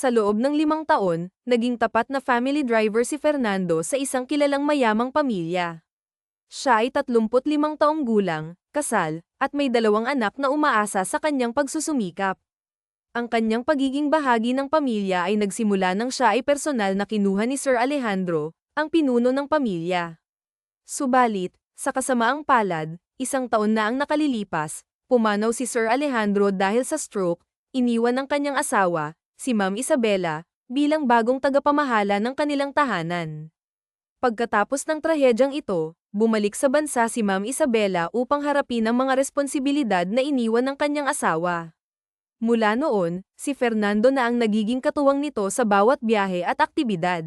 Sa loob ng limang taon, naging tapat na family driver si Fernando sa isang kilalang mayamang pamilya. Siya ay 35 taong gulang, kasal, at may dalawang anak na umaasa sa kanyang pagsusumikap. Ang kanyang pagiging bahagi ng pamilya ay nagsimula nang siya ay personal na kinuha ni Sir Alejandro, ang pinuno ng pamilya. Subalit, sa kasamaang palad, isang taon na ang nakalilipas, pumanaw si Sir Alejandro dahil sa stroke, iniwan ng kanyang asawa, si Ma'am Isabela, bilang bagong tagapamahala ng kanilang tahanan. Pagkatapos ng trahedyang ito, bumalik sa bansa si Ma'am Isabela upang harapin ang mga responsibilidad na iniwan ng kanyang asawa. Mula noon, si Fernando na ang nagiging katuwang nito sa bawat biyahe at aktibidad.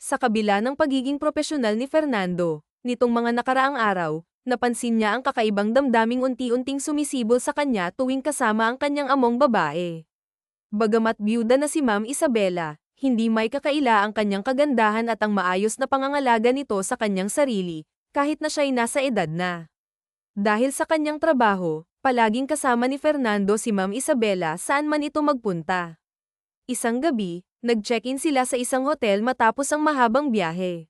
Sa kabila ng pagiging profesional ni Fernando, nitong mga nakaraang araw, napansin niya ang kakaibang damdaming unti-unting sumisibol sa kanya tuwing kasama ang kanyang among babae. Bagamat byuda na si Ma'am Isabela, hindi may kakaila ang kanyang kagandahan at ang maayos na pangangalaga nito sa kanyang sarili, kahit na siya'y nasa edad na. Dahil sa kanyang trabaho, palaging kasama ni Fernando si Ma'am Isabela saan man ito magpunta. Isang gabi, nag-check-in sila sa isang hotel matapos ang mahabang biyahe.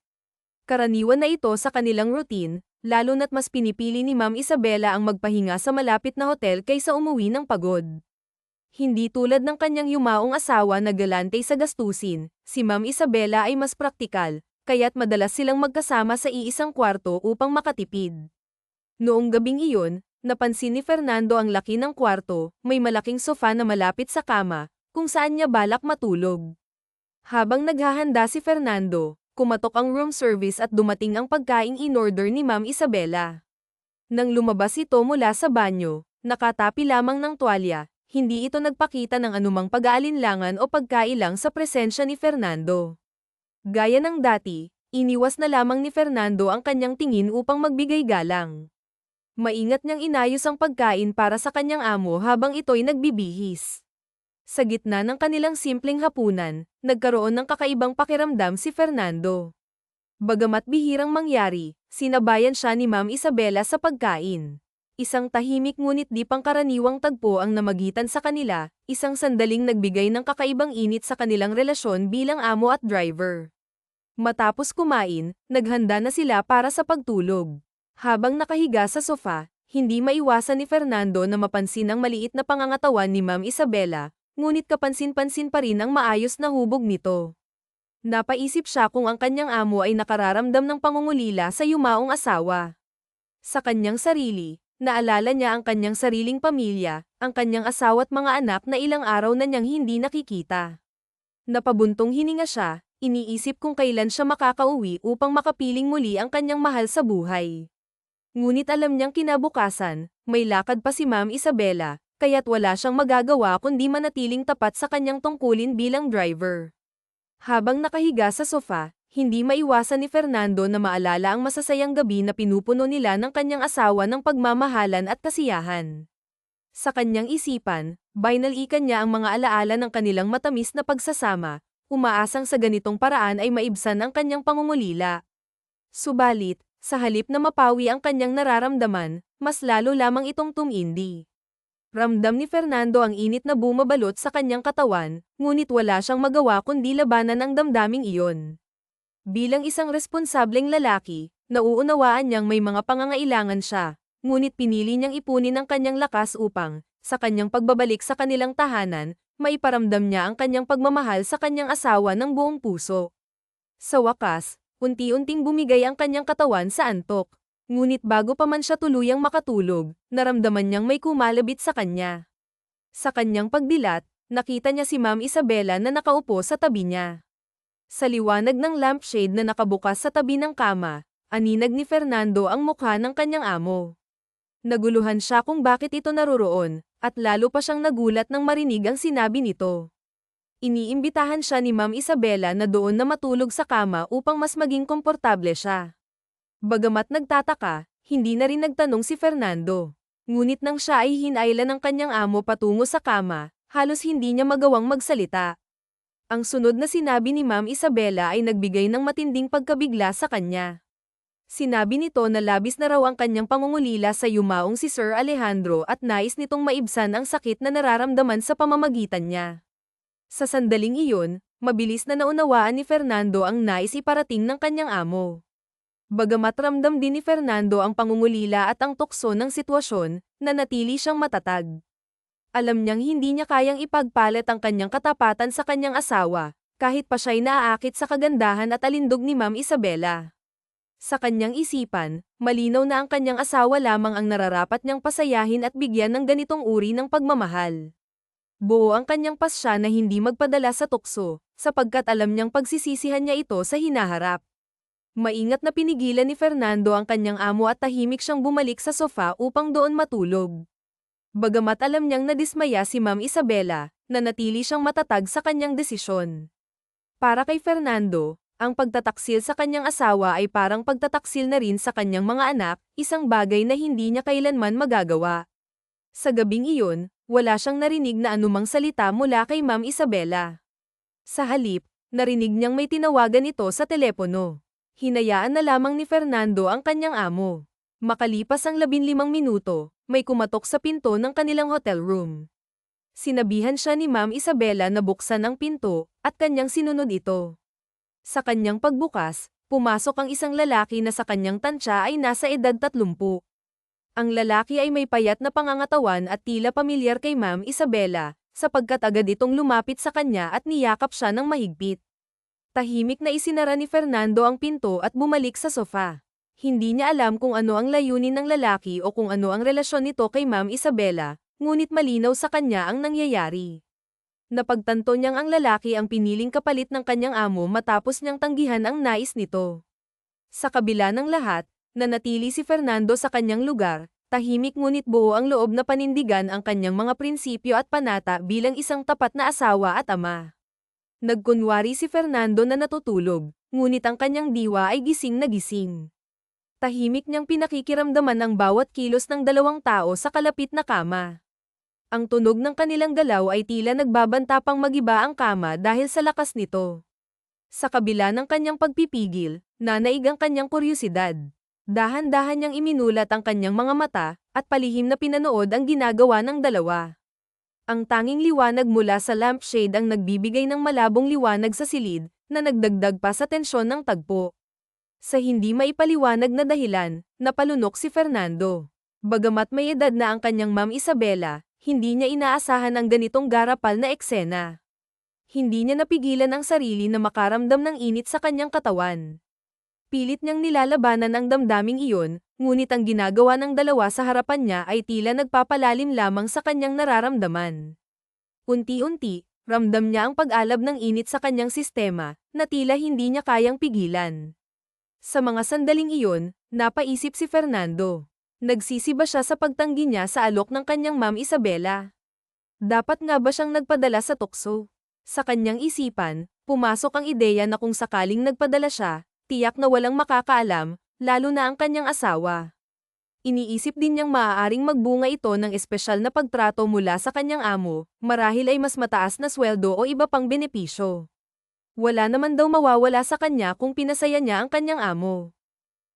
Karaniwan na ito sa kanilang routine, lalo na't mas pinipili ni Ma'am Isabela ang magpahinga sa malapit na hotel kaysa umuwi ng pagod. Hindi tulad ng kanyang yumaong asawa na galante sa gastusin, si Ma'am Isabela ay mas praktikal, kaya't madalas silang magkasama sa iisang kwarto upang makatipid. Noong gabing iyon, napansin ni Fernando ang laki ng kwarto, may malaking sofa na malapit sa kama, kung saan niya balak matulog. Habang naghahanda si Fernando, kumatok ang room service at dumating ang pagkaing in-order ni Ma'am Isabela. Nang lumabas ito mula sa banyo, nakatapi lamang ng tuwalya, hindi ito nagpakita ng anumang pag-aalinlangan o pagkailang sa presensya ni Fernando. Gaya ng dati, iniwas na lamang ni Fernando ang kanyang tingin upang magbigay galang. Maingat niyang inayos ang pagkain para sa kanyang amo habang ito'y nagbibihis. Sa gitna ng kanilang simpleng hapunan, nagkaroon ng kakaibang pakiramdam si Fernando. Bagamat bihirang mangyari, sinabayan siya ni Ma'am Isabela sa pagkain. Isang tahimik ngunit di pangkaraniwang tagpo ang namagitan sa kanila, isang sandaling nagbigay ng kakaibang init sa kanilang relasyon bilang amo at driver. Matapos kumain, naghanda na sila para sa pagtulog. Habang nakahiga sa sofa, hindi maiwasan ni Fernando na mapansin ang maliit na pangangatawan ni Ma'am Isabela, ngunit kapansin-pansin pa rin ang maayos na hubog nito. Napaisip siya kung ang kanyang amo ay nakararamdam ng pangungulila sa yumaong asawa. Sa kanyang sarili, Naalala niya ang kanyang sariling pamilya, ang kanyang asawa at mga anak na ilang araw na niyang hindi nakikita. Napabuntong hininga siya, iniisip kung kailan siya makakauwi upang makapiling muli ang kanyang mahal sa buhay. Ngunit alam niyang kinabukasan, may lakad pa si Ma'am Isabela, kaya't wala siyang magagawa kundi manatiling tapat sa kanyang tungkulin bilang driver. Habang nakahiga sa sofa, hindi maiwasan ni Fernando na maalala ang masasayang gabi na pinupuno nila ng kanyang asawa ng pagmamahalan at kasiyahan. Sa kanyang isipan, binalikan niya ang mga alaala ng kanilang matamis na pagsasama, umaasang sa ganitong paraan ay maibsan ang kanyang pangungulila. Subalit, sa halip na mapawi ang kanyang nararamdaman, mas lalo lamang itong tumindi. Ramdam ni Fernando ang init na bumabalot sa kanyang katawan, ngunit wala siyang magawa kundi labanan ang damdaming iyon. Bilang isang responsableng lalaki, nauunawaan niyang may mga pangangailangan siya, ngunit pinili niyang ipunin ang kanyang lakas upang, sa kanyang pagbabalik sa kanilang tahanan, maiparamdam niya ang kanyang pagmamahal sa kanyang asawa ng buong puso. Sa wakas, unti-unting bumigay ang kanyang katawan sa antok. Ngunit bago pa man siya tuluyang makatulog, naramdaman niyang may kumalabit sa kanya. Sa kanyang pagdilat, nakita niya si Ma'am Isabela na nakaupo sa tabi niya. Sa liwanag ng lampshade na nakabukas sa tabi ng kama, aninag ni Fernando ang mukha ng kanyang amo. Naguluhan siya kung bakit ito naroroon, at lalo pa siyang nagulat nang marinig ang sinabi nito. Iniimbitahan siya ni Ma'am Isabela na doon na matulog sa kama upang mas maging komportable siya. Bagamat nagtataka, hindi na rin nagtanong si Fernando. Ngunit nang siya ay hinayla ng kanyang amo patungo sa kama, halos hindi niya magawang magsalita. Ang sunod na sinabi ni Ma'am Isabela ay nagbigay ng matinding pagkabigla sa kanya. Sinabi nito na labis na raw ang kanyang pangungulila sa yumaong si Sir Alejandro at nais nitong maibsan ang sakit na nararamdaman sa pamamagitan niya. Sa sandaling iyon, mabilis na naunawaan ni Fernando ang nais iparating ng kanyang amo. Bagamat ramdam din ni Fernando ang pangungulila at ang tukso ng sitwasyon, nanatili siyang matatag. Alam niyang hindi niya kayang ipagpalit ang kanyang katapatan sa kanyang asawa, kahit pa siya'y naaakit sa kagandahan at alindog ni Ma'am Isabela. Sa kanyang isipan, malinaw na ang kanyang asawa lamang ang nararapat niyang pasayahin at bigyan ng ganitong uri ng pagmamahal. Buo ang kanyang pasya na hindi magpadala sa tukso, sapagkat alam niyang pagsisisihan niya ito sa hinaharap. Maingat na pinigilan ni Fernando ang kanyang amo at tahimik siyang bumalik sa sofa upang doon matulog. Bagamat alam niyang nadismaya si Ma'am Isabela, nanatili siyang matatag sa kanyang desisyon. Para kay Fernando, ang pagtataksil sa kanyang asawa ay parang pagtataksil na rin sa kanyang mga anak, isang bagay na hindi niya kailanman magagawa. Sa gabing iyon, wala siyang narinig na anumang salita mula kay Ma'am Isabela. Sa halip, narinig niyang may tinawagan ito sa telepono. Hinayaan na lamang ni Fernando ang kanyang amo. Makalipas ang labinlimang minuto, may kumatok sa pinto ng kanilang hotel room. Sinabihan siya ni Ma'am Isabela na buksan ang pinto, at kanyang sinunod ito. Sa kanyang pagbukas, pumasok ang isang lalaki na sa kanyang tansya ay nasa edad 30. Ang lalaki ay may payat na pangangatawan at tila pamilyar kay Ma'am Isabela, sapagkat agad itong lumapit sa kanya at niyakap siya ng mahigpit. Tahimik na isinara ni Fernando ang pinto at bumalik sa sofa. Hindi niya alam kung ano ang layunin ng lalaki o kung ano ang relasyon nito kay Ma'am Isabela, ngunit malinaw sa kanya ang nangyayari. Napagtanto niyang ang lalaki ang piniling kapalit ng kanyang amo matapos niyang tanggihan ang nais nito. Sa kabila ng lahat, nanatili si Fernando sa kanyang lugar, tahimik ngunit buo ang loob na panindigan ang kanyang mga prinsipyo at panata bilang isang tapat na asawa at ama. Nagkunwari si Fernando na natutulog, ngunit ang kanyang diwa ay gising na gising. Tahimik niyang pinakikiramdaman ang bawat kilos ng dalawang tao sa kalapit na kama. Ang tunog ng kanilang galaw ay tila nagbabanta pang magiba ang kama dahil sa lakas nito. Sa kabila ng kanyang pagpipigil, nanaig ang kanyang kuryosidad. Dahan-dahan niyang iminulat ang kanyang mga mata, at palihim na pinanood ang ginagawa ng dalawa. Ang tanging liwanag mula sa lampshade ang nagbibigay ng malabong liwanag sa silid, na nagdagdag pa sa tensyon ng tagpo. Sa hindi maipaliwanag na dahilan, napalunok si Fernando. Bagamat may edad na ang kanyang Ma'am Isabela, hindi niya inaasahan ang ganitong garapal na eksena. Hindi niya napigilan ang sarili na makaramdam ng init sa kanyang katawan. Pilit niyang nilalabanan ang damdaming iyon, ngunit ang ginagawa ng dalawa sa harapan niya ay tila nagpapalalim lamang sa kanyang nararamdaman. Unti-unti, ramdam niya ang pag-alab ng init sa kanyang sistema, na tila hindi niya kayang pigilan. Sa mga sandaling iyon, napaisip si Fernando. Nagsisiba siya sa pagtanggi niya sa alok ng kanyang Ma'am Isabela. Dapat nga ba siyang nagpadala sa tukso? Sa kanyang isipan, pumasok ang ideya na kung sakaling nagpadala siya, tiyak na walang makakaalam, lalo na ang kanyang asawa. Iniisip din niyang maaaring magbunga ito ng espesyal na pagtrato mula sa kanyang amo, marahil ay mas mataas na sweldo o iba pang benepisyo. Wala naman daw mawawala sa kanya kung pinasaya niya ang kanyang amo.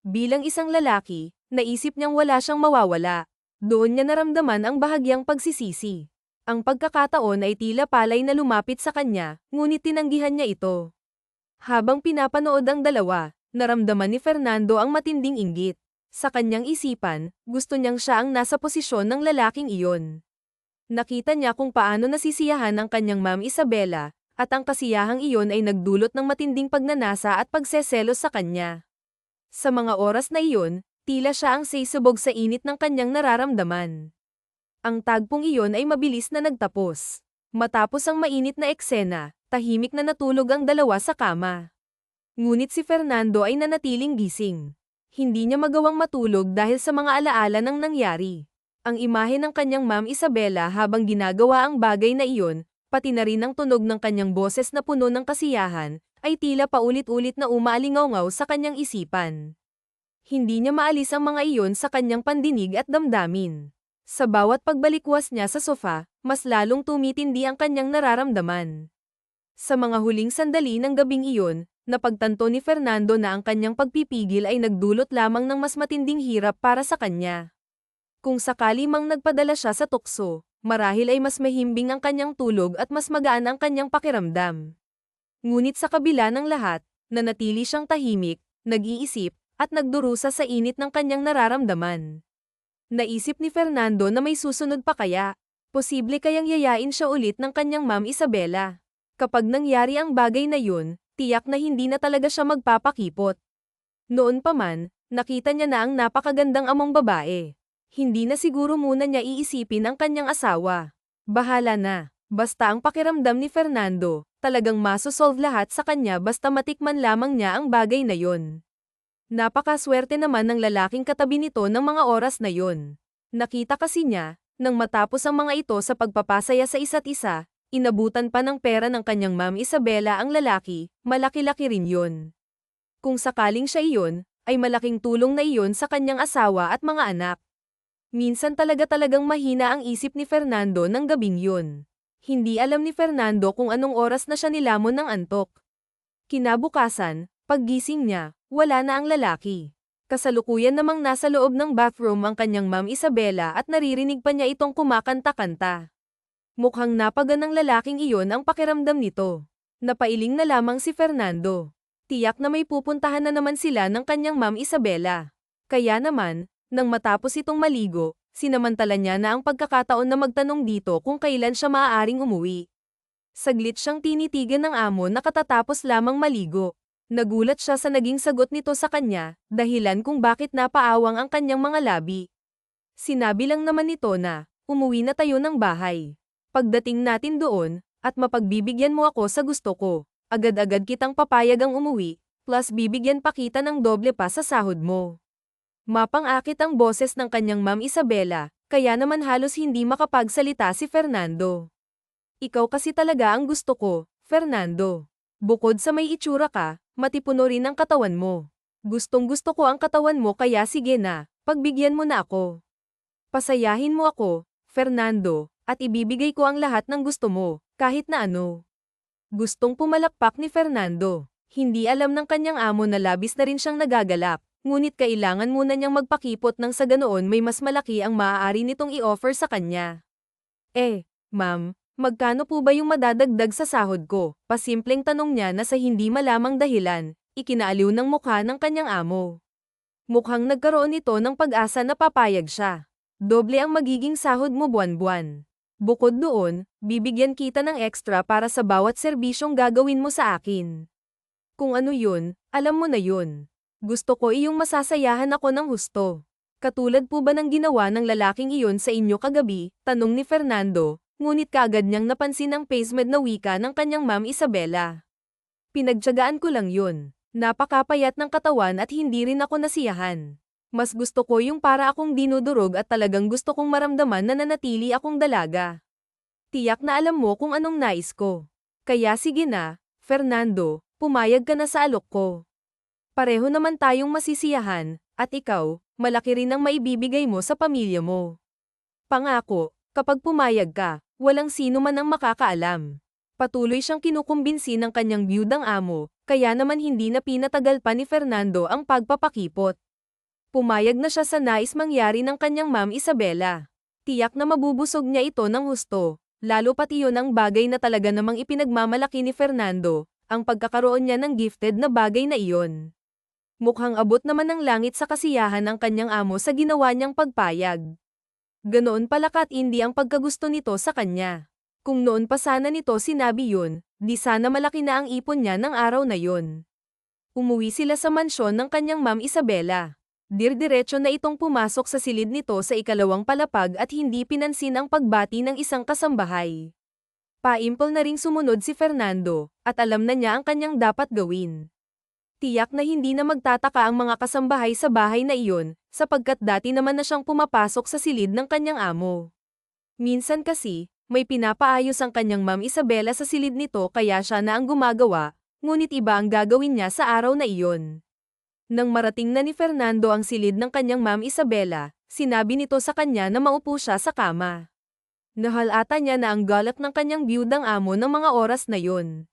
Bilang isang lalaki, naisip niyang wala siyang mawawala. Doon niya naramdaman ang bahagyang pagsisisi. Ang pagkakataon ay tila palay na lumapit sa kanya, ngunit tinanggihan niya ito. Habang pinapanood ang dalawa, naramdaman ni Fernando ang matinding inggit. Sa kanyang isipan, gusto niyang siya ang nasa posisyon ng lalaking iyon. Nakita niya kung paano nasisiyahan ang kanyang Ma'am Isabela, at ang kasiyahang iyon ay nagdulot ng matinding pagnanasa at pagseselos sa kanya. Sa mga oras na iyon, tila siya ang sisubog sa init ng kanyang nararamdaman. Ang tagpong iyon ay mabilis na nagtapos. Matapos ang mainit na eksena, tahimik na natulog ang dalawa sa kama. Ngunit si Fernando ay nanatiling gising. Hindi niya magawang matulog dahil sa mga alaala ng nangyari. Ang imahe ng kanyang Ma'am Isabela habang ginagawa ang bagay na iyon, pati na rin ang tunog ng kanyang boses na puno ng kasiyahan, ay tila paulit-ulit na umaalingaw sa kanyang isipan. Hindi niya maalis ang mga iyon sa kanyang pandinig at damdamin. Sa bawat pagbalikwas niya sa sofa, mas lalong tumitindi ang kanyang nararamdaman. Sa mga huling sandali ng gabing iyon, napagtanto ni Fernando na ang kanyang pagpipigil ay nagdulot lamang ng mas matinding hirap para sa kanya. Kung sakali mang nagpadala siya sa tukso, marahil ay mas mahimbing ang kanyang tulog at mas magaan ang kanyang pakiramdam. Ngunit sa kabila ng lahat, nanatili siyang tahimik, nag-iisip, at nagdurusa sa init ng kanyang nararamdaman. Naisip ni Fernando na may susunod pa kaya, posible kayang yayain siya ulit ng kanyang ma'am Isabela. Kapag nangyari ang bagay na yun, tiyak na hindi na talaga siya magpapakipot. Noon pa man, nakita niya na ang napakagandang among babae. Hindi na siguro muna niya iisipin ang kanyang asawa. Bahala na. Basta ang pakiramdam ni Fernando, talagang masosolve lahat sa kanya basta matikman lamang niya ang bagay na yon. Napakaswerte naman ng lalaking katabi nito ng mga oras na yon. Nakita kasi niya, nang matapos ang mga ito sa pagpapasaya sa isa't isa, inabutan pa ng pera ng kanyang ma'am Isabela ang lalaki, malaki-laki rin yon. Kung sakaling siya iyon, ay malaking tulong na iyon sa kanyang asawa at mga anak. Minsan talaga-talagang mahina ang isip ni Fernando ng gabing yun. Hindi alam ni Fernando kung anong oras na siya nilamon ng antok. Kinabukasan, paggising niya, wala na ang lalaki. Kasalukuyan namang nasa loob ng bathroom ang kanyang ma'am Isabela at naririnig pa niya itong kumakanta-kanta. Mukhang napaga ng lalaking iyon ang pakiramdam nito. Napailing na lamang si Fernando. Tiyak na may pupuntahan na naman sila ng kanyang ma'am Isabela. Kaya naman, nang matapos itong maligo, sinamantala niya na ang pagkakataon na magtanong dito kung kailan siya maaaring umuwi. Saglit siyang tinitigan ng amo na katatapos lamang maligo. Nagulat siya sa naging sagot nito sa kanya, dahilan kung bakit napaawang ang kanyang mga labi. Sinabi lang naman nito na, umuwi na tayo ng bahay. Pagdating natin doon, at mapagbibigyan mo ako sa gusto ko, agad-agad kitang papayag ang umuwi, plus bibigyan pa kita ng doble pa sa sahod mo. Mapang-akit ang boses ng kanyang ma'am Isabela, kaya naman halos hindi makapagsalita si Fernando. Ikaw kasi talaga ang gusto ko, Fernando. Bukod sa may itsura ka, matipuno rin ang katawan mo. Gustong gusto ko ang katawan mo kaya sige na, pagbigyan mo na ako. Pasayahin mo ako, Fernando, at ibibigay ko ang lahat ng gusto mo, kahit na ano. Gustong pumalakpak ni Fernando. Hindi alam ng kanyang amo na labis na rin siyang nagagalak, ngunit kailangan muna niyang magpakipot nang sa ganoon may mas malaki ang maaari nitong i-offer sa kanya. Eh, ma'am, magkano po ba yung madadagdag sa sahod ko? Pasimpleng tanong niya na sa hindi malamang dahilan, ikinaaliw ng mukha ng kanyang amo. Mukhang nagkaroon ito ng pag-asa na papayag siya. Doble ang magiging sahod mo buwan-buwan. Bukod doon, bibigyan kita ng extra para sa bawat serbisyong gagawin mo sa akin. Kung ano yun, alam mo na yun. Gusto ko iyong masasayahan ako ng husto. Katulad po ba ng ginawa ng lalaking iyon sa inyo kagabi, tanong ni Fernando, ngunit kaagad niyang napansin ang pacemed na wika ng kanyang ma'am Isabela. Pinagtyagaan ko lang yun. Napakapayat ng katawan at hindi rin ako nasiyahan. Mas gusto ko yung para akong dinudurog at talagang gusto kong maramdaman na nanatili akong dalaga. Tiyak na alam mo kung anong nais ko. Kaya sige na, Fernando, pumayag ka na sa alok ko. Pareho naman tayong masisiyahan, at ikaw, malaki rin ang maibibigay mo sa pamilya mo. Pangako, kapag pumayag ka, walang sino man ang makakaalam. Patuloy siyang kinukumbinsi ng kanyang biyudang amo, kaya naman hindi na pinatagal pa ni Fernando ang pagpapakipot. Pumayag na siya sa nais mangyari ng kanyang ma'am Isabela. Tiyak na mabubusog niya ito ng husto, lalo pati yun ang bagay na talaga namang ipinagmamalaki ni Fernando, ang pagkakaroon niya ng gifted na bagay na iyon. Mukhang abot naman ng langit sa kasiyahan ng kanyang amo sa ginawa niyang pagpayag. Ganoon pala kat hindi ang pagkagusto nito sa kanya. Kung noon pa sana nito sinabi yun, di sana malaki na ang ipon niya ng araw na yun. Umuwi sila sa mansyon ng kanyang ma'am Isabela. Dirdiretso na itong pumasok sa silid nito sa ikalawang palapag at hindi pinansin ang pagbati ng isang kasambahay. Paimpol na ring sumunod si Fernando, at alam na niya ang kanyang dapat gawin. Tiyak na hindi na magtataka ang mga kasambahay sa bahay na iyon, sapagkat dati naman na siyang pumapasok sa silid ng kanyang amo. Minsan kasi, may pinapaayos ang kanyang ma'am Isabela sa silid nito kaya siya na ang gumagawa, ngunit iba ang gagawin niya sa araw na iyon. Nang marating na ni Fernando ang silid ng kanyang ma'am Isabela, sinabi nito sa kanya na maupo siya sa kama. Nahalata niya na ang galak ng kanyang biyudang amo ng mga oras na yon.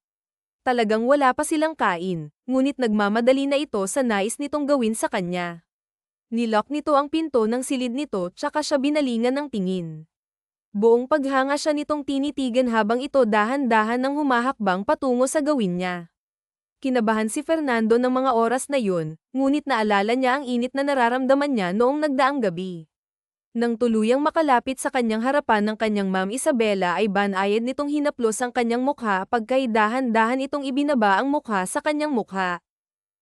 Talagang wala pa silang kain, ngunit nagmamadali na ito sa nais nitong gawin sa kanya. Nilock nito ang pinto ng silid nito tsaka siya binalingan ng tingin. Buong paghanga siya nitong tinitigan habang ito dahan-dahan ng humahakbang patungo sa gawin niya. Kinabahan si Fernando ng mga oras na yun, ngunit naalala niya ang init na nararamdaman niya noong nagdaang gabi. Nang tuluyang makalapit sa kanyang harapan ng kanyang Ma'am Isabela ay banayad nitong hinaplos ang kanyang mukha pagkay dahan-dahan itong ibinaba ang mukha sa kanyang mukha.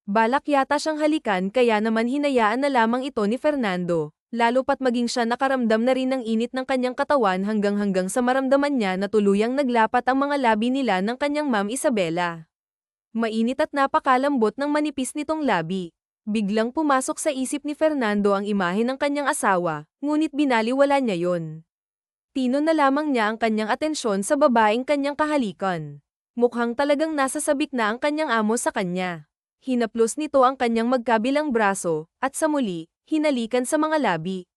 Balak yata siyang halikan kaya naman hinayaan na lamang ito ni Fernando, lalo pat maging siya nakaramdam na rin ng init ng kanyang katawan hanggang-hanggang sa maramdaman niya na tuluyang naglapat ang mga labi nila ng kanyang Ma'am Isabela. Mainit at napakalambot ng manipis nitong labi. Biglang pumasok sa isip ni Fernando ang imahe ng kanyang asawa, ngunit binaliwala niya yon. Tino na lamang niya ang kanyang atensyon sa babaeng kanyang kahalikan. Mukhang talagang nasa sabik na ang kanyang amo sa kanya. Hinaplos nito ang kanyang magkabilang braso, at sa muli, hinalikan sa mga labi.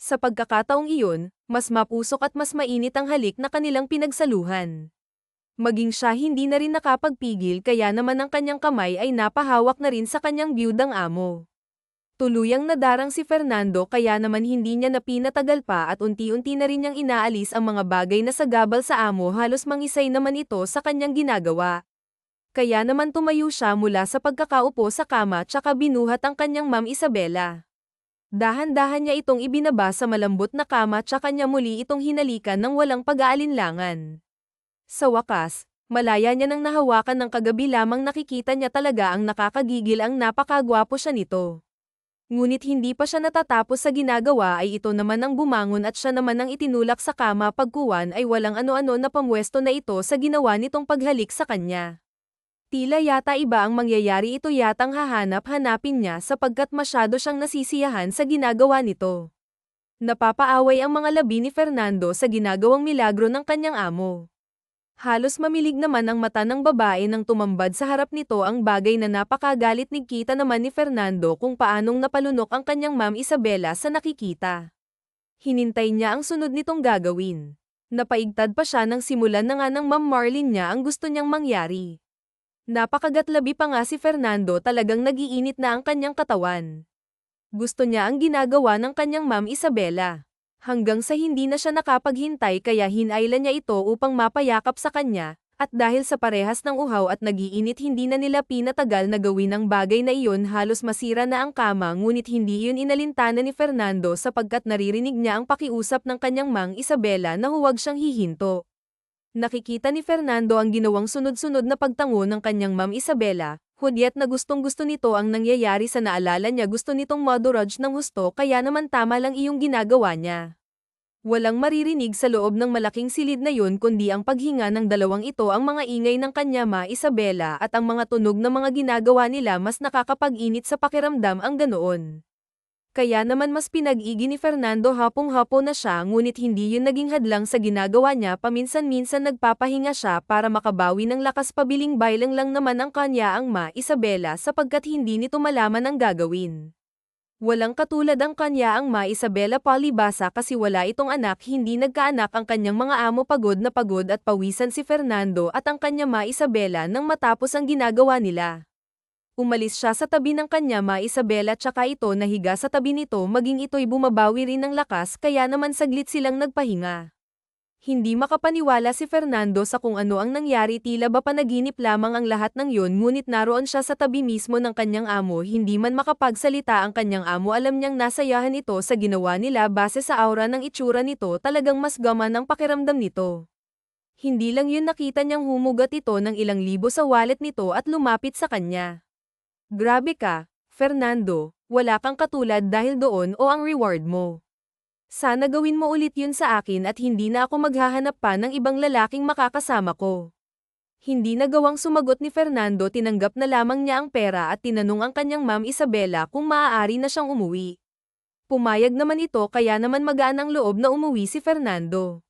Sa pagkakataong iyon, mas mapusok at mas mainit ang halik na kanilang pinagsaluhan. Maging siya hindi na rin nakapagpigil kaya naman ang kanyang kamay ay napahawak na rin sa kanyang biyudang amo. Tuluyang nadarang si Fernando kaya naman hindi niya napinatagal pa at unti-unti na rin niyang inaalis ang mga bagay na sagabal sa amo halos mangisay naman ito sa kanyang ginagawa. Kaya naman tumayo siya mula sa pagkakaupo sa kama tsaka binuhat ang kanyang Ma'am Isabela. Dahan-dahan niya itong ibinaba sa malambot na kama tsaka niya muli itong hinalikan ng walang pag-aalinlangan. Sa wakas, malaya niya nang nahawakan ng kagabi lamang nakikita niya talaga ang nakakagigil ang napakagwapo siya nito. Ngunit hindi pa siya natatapos sa ginagawa ay ito naman ang bumangon at siya naman ang itinulak sa kama pagkuwan ay walang ano-ano na pamwesto na ito sa ginawa nitong paghalik sa kanya. Tila yata iba ang mangyayari ito yatang hahanap-hanapin niya sapagkat masyado siyang nasisiyahan sa ginagawa nito. Napapaaway ang mga labi ni Fernando sa ginagawang milagro ng kanyang amo. Halos mamilig naman ang mata ng babae nang tumambad sa harap nito ang bagay na napakagalit ni kita naman ni Fernando kung paanong napalunok ang kanyang Ma'am Isabela sa nakikita. Hinintay niya ang sunod nitong gagawin. Napaigtad pa siya nang simulan na nga ng Ma'am Marlene niya ang gusto niyang mangyari. Napakagatlabi pa nga si Fernando talagang nagiinit na ang kanyang katawan. Gusto niya ang ginagawa ng kanyang Ma'am Isabela hanggang sa hindi na siya nakapaghintay kaya hinailan niya ito upang mapayakap sa kanya, at dahil sa parehas ng uhaw at nagiinit hindi na nila pinatagal na gawin ang bagay na iyon halos masira na ang kama ngunit hindi iyon inalintana ni Fernando sapagkat naririnig niya ang pakiusap ng kanyang mang Isabela na huwag siyang hihinto. Nakikita ni Fernando ang ginawang sunod-sunod na pagtango ng kanyang Ma'am Isabela, hudyat na gustong-gusto nito ang nangyayari sa naalala niya gusto nitong madurage ng husto kaya naman tama lang iyong ginagawa niya. Walang maririnig sa loob ng malaking silid na yun kundi ang paghinga ng dalawang ito ang mga ingay ng kanya ma Isabela at ang mga tunog na mga ginagawa nila mas nakakapag-init sa pakiramdam ang ganoon. Kaya naman mas pinag-igi ni Fernando hapong-hapo na siya ngunit hindi yun naging hadlang sa ginagawa niya paminsan-minsan nagpapahinga siya para makabawi ng lakas pabiling bailang lang naman ang kanya ang ma Isabela sapagkat hindi nito malaman ang gagawin. Walang katulad ang kanya ang ma Isabela palibasa kasi wala itong anak hindi nagkaanak ang kanyang mga amo pagod na pagod at pawisan si Fernando at ang kanya ma Isabela nang matapos ang ginagawa nila. Umalis siya sa tabi ng kanya ma Isabela tsaka ito nahiga sa tabi nito maging ito'y bumabawi rin ng lakas kaya naman saglit silang nagpahinga. Hindi makapaniwala si Fernando sa kung ano ang nangyari tila ba panaginip lamang ang lahat ng yun ngunit naroon siya sa tabi mismo ng kanyang amo hindi man makapagsalita ang kanyang amo alam niyang nasayahan ito sa ginawa nila base sa aura ng itsura nito talagang mas gaman ang pakiramdam nito. Hindi lang yun nakita niyang humugat ito ng ilang libo sa wallet nito at lumapit sa kanya. Grabe ka, Fernando, wala kang katulad dahil doon o ang reward mo. Sana gawin mo ulit yun sa akin at hindi na ako maghahanap pa ng ibang lalaking makakasama ko. Hindi nagawang sumagot ni Fernando tinanggap na lamang niya ang pera at tinanong ang kanyang ma'am Isabela kung maaari na siyang umuwi. Pumayag naman ito kaya naman magaan ang loob na umuwi si Fernando.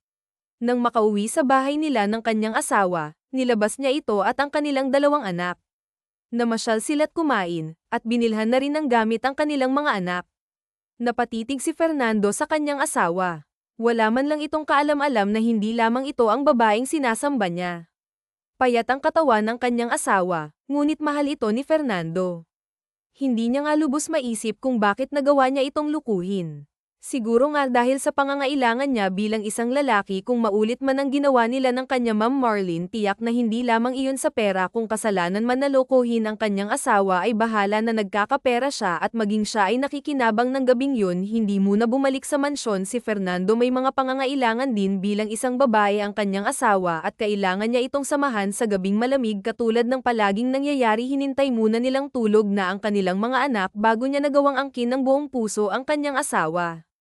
Nang makauwi sa bahay nila ng kanyang asawa, nilabas niya ito at ang kanilang dalawang anak. Namasyal sila't kumain, at binilhan na rin ng gamit ang kanilang mga anak. Napatitig si Fernando sa kanyang asawa. Wala man lang itong kaalam-alam na hindi lamang ito ang babaeng sinasamba niya. Payat ang katawan ng kanyang asawa, ngunit mahal ito ni Fernando. Hindi niya nga lubos maisip kung bakit nagawa niya itong lukuhin. Siguro nga dahil sa pangangailangan niya bilang isang lalaki kung maulit man ang ginawa nila ng kanya Ma'am Marlene tiyak na hindi lamang iyon sa pera kung kasalanan man na lokohin ang kanyang asawa ay bahala na nagkakapera siya at maging siya ay nakikinabang ng gabing yun hindi muna bumalik sa mansyon si Fernando may mga pangangailangan din bilang isang babae ang kanyang asawa at kailangan niya itong samahan sa gabing malamig katulad ng palaging nangyayari hinintay muna nilang tulog na ang kanilang mga anak bago niya nagawang angkin ng buong puso ang kanyang asawa.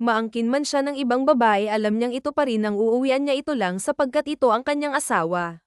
Maangkin man siya ng ibang babae alam niyang ito pa rin ang uuwian niya ito lang sapagkat ito ang kanyang asawa.